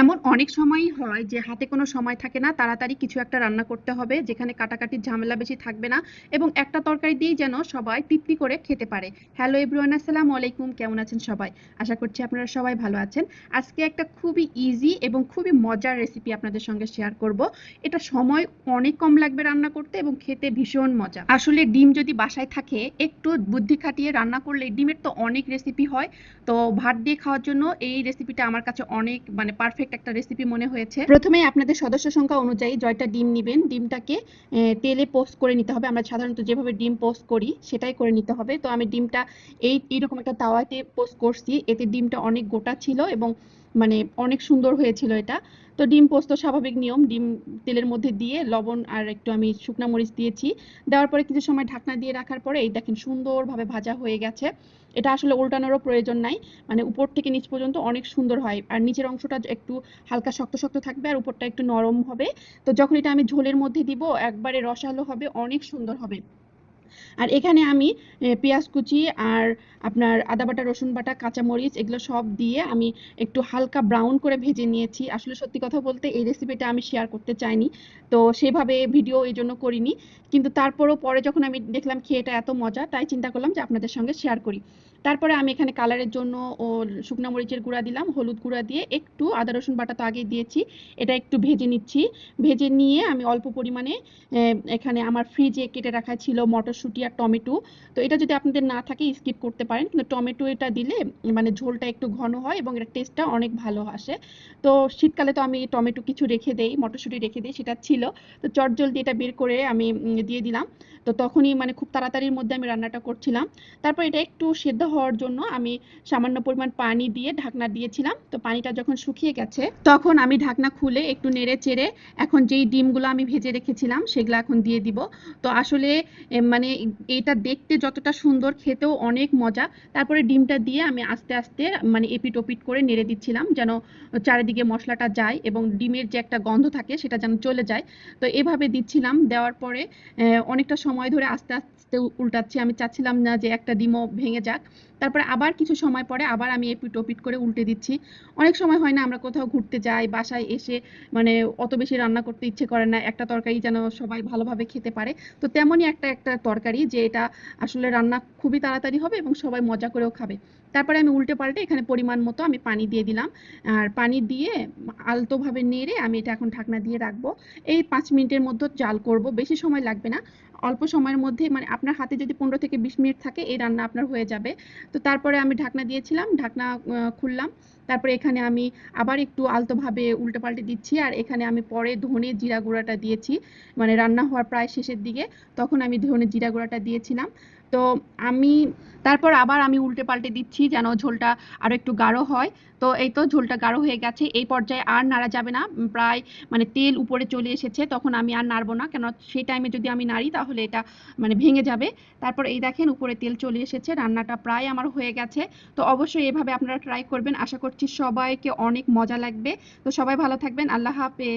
এমন অনেক সময়ই হয় যে হাতে কোনো সময় থাকে না, তাড়াতাড়ি কিছু একটা রান্না করতে হবে, যেখানে কাটাকাটির ঝামেলা বেশি থাকবে না এবং একটা তরকারি দিয়েই যেন সবাই তৃপ্তি করে খেতে পারে। হ্যালো এভরিওয়ান আসসালামু আলাইকুম, কেমন আছেন সবাই? আশা করছি আপনারা সবাই ভালো আছেন। আজকে একটা খুবই ইজি এবং খুবই মজার রেসিপি আপনাদের সঙ্গে শেয়ার করব। এটা সময় অনেক কম লাগবে রান্না করতে এবং খেতে ভীষণ মজা। আসলে ডিম যদি বাসায় থাকে, একটু বুদ্ধি খাটিয়ে রান্না করলে ডিমের তো অনেক রেসিপি হয়। তো ভাত দিয়ে খাওয়ার জন্য এই রেসিপিটা আমার কাছে অনেক মানে পারফেক্ট একটা রেসিপি মনে হয়েছে। প্রথমে আপনাদের সদস্য সংখ্যা অনুযায়ী জয়টা ডিম নেবেন। ডিমটাকে তেলে পোস্ট করে নিতে হবে। আমরা সাধারণত যেভাবে ডিম পোস্ট করি, সেটাই করে নিতে হবে। তো আমি ডিমটা এই, এইরকম একটা তাওয়াতে পোস্ট করছি। এতে ডিমটা অনেক গোটা ছিল এবং মানে অনেক সুন্দর হয়েছিল এটা। তো ডিম পোস্ত স্বাভাবিক নিয়ম, ডিম তেলের মধ্যে দিয়ে লবণ আর একটু আমি শুকনা মরিচ দিয়েছি। দেওয়ার পরে কিছু সময় ঢাকনা দিয়ে রাখার পরে এই দেখেন সুন্দরভাবে ভাজা হয়ে গেছে। এটা আসলে উল্টানোরও প্রয়োজন নাই মানে উপর থেকে নিচ পর্যন্ত অনেক সুন্দর হয়। আর নিচের অংশটা একটু হালকা শক্ত শক্ত থাকবে আর উপরটা একটু নরম হবে। তো যখন এটা আমি ঝোলের মধ্যে দিব, একবারে রসালো হবে, অনেক সুন্দর হবে। আর এখানে আমি পেঁয়াজ কুচি আর আপনার আদা বাটা, রসুন বাটা, কাঁচামরিচ এগুলো সব দিয়ে আমি একটু হালকা ব্রাউন করে ভেজে নিয়েছি। আসলে সত্যি কথা বলতে এই রেসিপিটা আমি শেয়ার করতে চাইনি। তো সেভাবে ভিডিও এই জন্য করিনি। কিন্তু তারপরও পরে যখন আমি দেখলাম খেয়ে এটা এত মজা, তাই চিন্তা করলাম যে আপনাদের সঙ্গে শেয়ার করি। তারপরে আমি এখানে কালারের জন্য ও শুকনো মরিচের গুঁড়া দিলাম, হলুদ গুঁড়া দিয়ে একটু আদা, রসুন বাটা তো আগেই দিয়েছি। এটা একটু ভেজে নিচ্ছি। ভেজে নিয়ে আমি অল্প পরিমাণে এখানে আমার ফ্রিজে কেটে রাখা ছিল মটরশুঁটি আর টমেটো। তো এটা যদি আপনাদের না থাকে স্কিপ করতে পারেন। কিন্তু টমেটো এটা দিলে মানে ঝোলটা একটু ঘন হয় এবং এর টেস্টটা অনেক ভালো আসে। তো শীতকালে তো আমি টমেটো কিছু রেখে দেই, মটরশুঁটি রেখে দিই, সেটা ছিল। তো চটজলদি এটা বের করে আমি দিয়ে দিলাম। তো তখনই মানে খুব তাড়াতাড়ির মধ্যে আমি রান্নাটা করছিলাম। তারপর এটা একটু সেদ্ধ হওয়ার জন্য আমি সামান্য পরিমাণ পানি দিয়ে ঢাকনা দিয়েছিলাম। তো পানিটা যখন শুকিয়ে গেছে, তখন আমি ঢাকনা খুলে একটু নেড়ে চেড়ে এখন যেই ডিমগুলো আমি ভেজে রেখেছিলাম, সেগুলো এখন দিয়ে দিব। তো আসলে মানে এটা দেখতে যতটা সুন্দর, খেতেও অনেক মজা। তারপরে ডিমটা দিয়ে আমি আস্তে আস্তে মানে এপিট ওপিট করে নেড়ে দিচ্ছিলাম যেন চারিদিকে মশলাটা যায় এবং ডিমের যে একটা গন্ধ থাকে সেটা যেন চলে যায়। তো এভাবে দিচ্ছিলাম, দেওয়ার পরে অনেকটা সময় ধরে আস্তে আস্তে উল্টাচ্ছি। আমি চাচ্ছিলাম না যে একটা ডিমও ভেঙে যাক। তারপরে আবার কিছু সময় পরে আবার আমি এপিট ওপিট করে উল্টে দিচ্ছি। অনেক সময় হয় না আমরা কোথাও ঘুরতে যাই, বাসায় এসে মানে অত বেশি রান্না করতে ইচ্ছে করে না। একটা তরকারি যেন সবাই ভালোভাবে খেতে পারে। তো তেমনই একটা একটা তরকারি যে এটা আসলে রান্না খুবই তাড়াতাড়ি হবে এবং সবাই মজা করেও খাবে। তারপরে আমি উল্টে পাল্টে এখানে পরিমাণ মতো আমি পানি দিয়ে দিলাম। আর পানি দিয়ে আলতোভাবে নেড়ে আমি এটা এখন ঢাকনা দিয়ে রাখব। এই পাঁচ মিনিটের মধ্যে জাল করব, বেশি সময় লাগবে না। অল্প সময়ের মধ্যে মানে আপনার হাতে যদি পনেরো থেকে বিশ মিনিট থাকে, এই রান্না আপনার হয়ে যাবে। তো তারপরে আমি ঢাকনা দিয়েছিলাম, ঢাকনা খুললাম। তারপরে এখানে আমি আবার একটু আলতোভাবে উল্টো পাল্টে দিচ্ছি আর এখানে আমি পরে ধনে জিরা গুঁড়াটা দিয়েছি। মানে রান্না হওয়ার প্রায় শেষের দিকে, তখন আমি ধনে জিরা গুঁড়াটা দিয়েছিলাম। তো আমি, তারপর আবার আমি উল্টে পাল্টে দিচ্ছি যেন ঝোলটা আরও একটু গাঢ় হয়। তো এই তো ঝোলটা গাঢ় হয়ে গেছে, এই পর্যায়ে আর নাড়া যাবে না। প্রায় মানে তেল উপরে চলে এসেছে, তখন আমি আর নাড়বো না। কেন সেই টাইমে যদি আমি নাড়ি তাহলে এটা মানে ভেঙে যাবে। তারপর এই দেখেন উপরে তেল চলে এসেছে, রান্নাটা প্রায় আমার হয়ে গেছে। তো অবশ্যই এভাবে আপনারা ট্রাই করবেন। আশা করছি সবাইকে অনেক মজা লাগবে। তো সবাই ভালো থাকবেন। আল্লাহ হাফেজ।